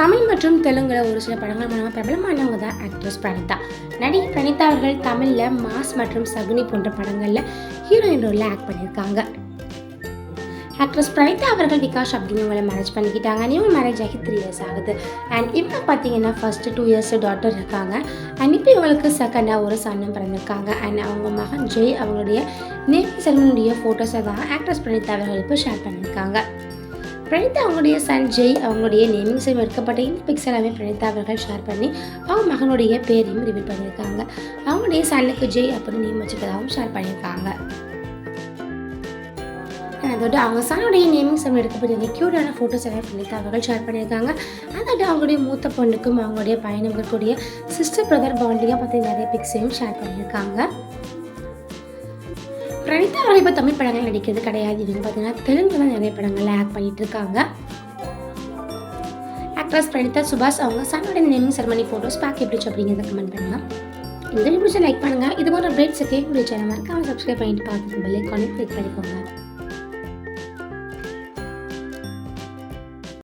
தமிழ் மற்றும் தெலுங்குல ஒரு சில படங்கள் மூலமாக பிரபலமானவங்க தான் ஆக்ட்ரஸ் பிரணீதா. நடிகை பிரணீதா அவர்கள் தமிழில் மாஸ் மற்றும் சகுனி போன்ற படங்களில் ஹீரோயின் ரோலில் ஆக்ட் பண்ணியிருக்காங்க. ஆக்ட்ரஸ் பிரணீதா அவர்கள் விகாஷ் அப்படிங்கிறவங்களை மேரேஜ் பண்ணிக்கிட்டாங்க. இவங்க மேரேஜ் ஆகி த்ரீ இயர்ஸ் ஆகுது. அண்ட் இப்போ பார்த்தீங்கன்னா ஃபஸ்ட்டு டூ இயர்ஸ் டாட்டர் இருக்காங்க. அண்ட் இப்போ இவங்களுக்கு செகண்டாக ஒரு சன்னம் பிறந்திருக்காங்க. அண்ட் அவங்க மகன் ஜெய் அவங்களுடைய நேமி செல்வனுடைய ஃபோட்டோஸை தான் ஆக்ட்ரஸ் பிரணீதா அவர்கள் இப்போ ஷேர் பண்ணியிருக்காங்க. பிரணீதா அவங்களுடைய சன் ஜெய் அவங்களுடைய நேமிங் செல்வம் எடுக்கப்பட்ட இந்த பிக்ஸ் எல்லாமே பிரணீதா அவர்கள் ஷேர் பண்ணி அவங்க மகனுடைய பேரையும் ரிவீல் பண்ணியிருக்காங்க. அவங்களுடைய சன்னுக்கு ஜெய் அப்படின்னு நேம் வச்சுக்கிறதாகவும் ஷேர் பண்ணியிருக்காங்க. அதோட அவங்க சனுடைய நேமிங் செல்வம் எடுக்கப்பட்ட அந்த க்யூட்டான ஃபோட்டோஸ் எல்லாம் பிரணீதா அவர்கள் ஷேர் பண்ணியிருக்காங்க. அதோட அவங்களுடைய மூத்த பொண்ணுக்கும் அவங்களுடைய பையனுக்கும் சிஸ்டர் பிரதர் பாண்டிங்காக பற்றி நிறைய பிக்ஸையும் ஷேர் பண்ணியிருக்காங்க. பிரணிதா அவர்கள் இப்போ தமிழ் படங்கள் நடிக்கிறது கிடையாது. இவங்க பார்த்தீங்கன்னா தெலுங்குல தான் நிறைய படங்கள்ல ஆக்ட் பண்ணிட்டு இருக்காங்க. ஆக்ட்ரஸ் பிரணிதா சுபாஷ் அவங்க சன்னோட நேமிங் செரமனி ஃபோட்டோஸ் பேக் எப்படி அப்படிங்கிறத கமெண்ட் பண்ணுங்க. இந்த வீடியோஸை லைக் பண்ணுங்க. இது போன்ற அப்டேட்ஸுக்கு என்னுடைய சேனல் மறக்காமல் சப்ஸ்கிரைப் பண்ணிட்டு பார்த்துட்டு பெல் ஐக்கானே கிளிக் பண்ணிக்கோங்க.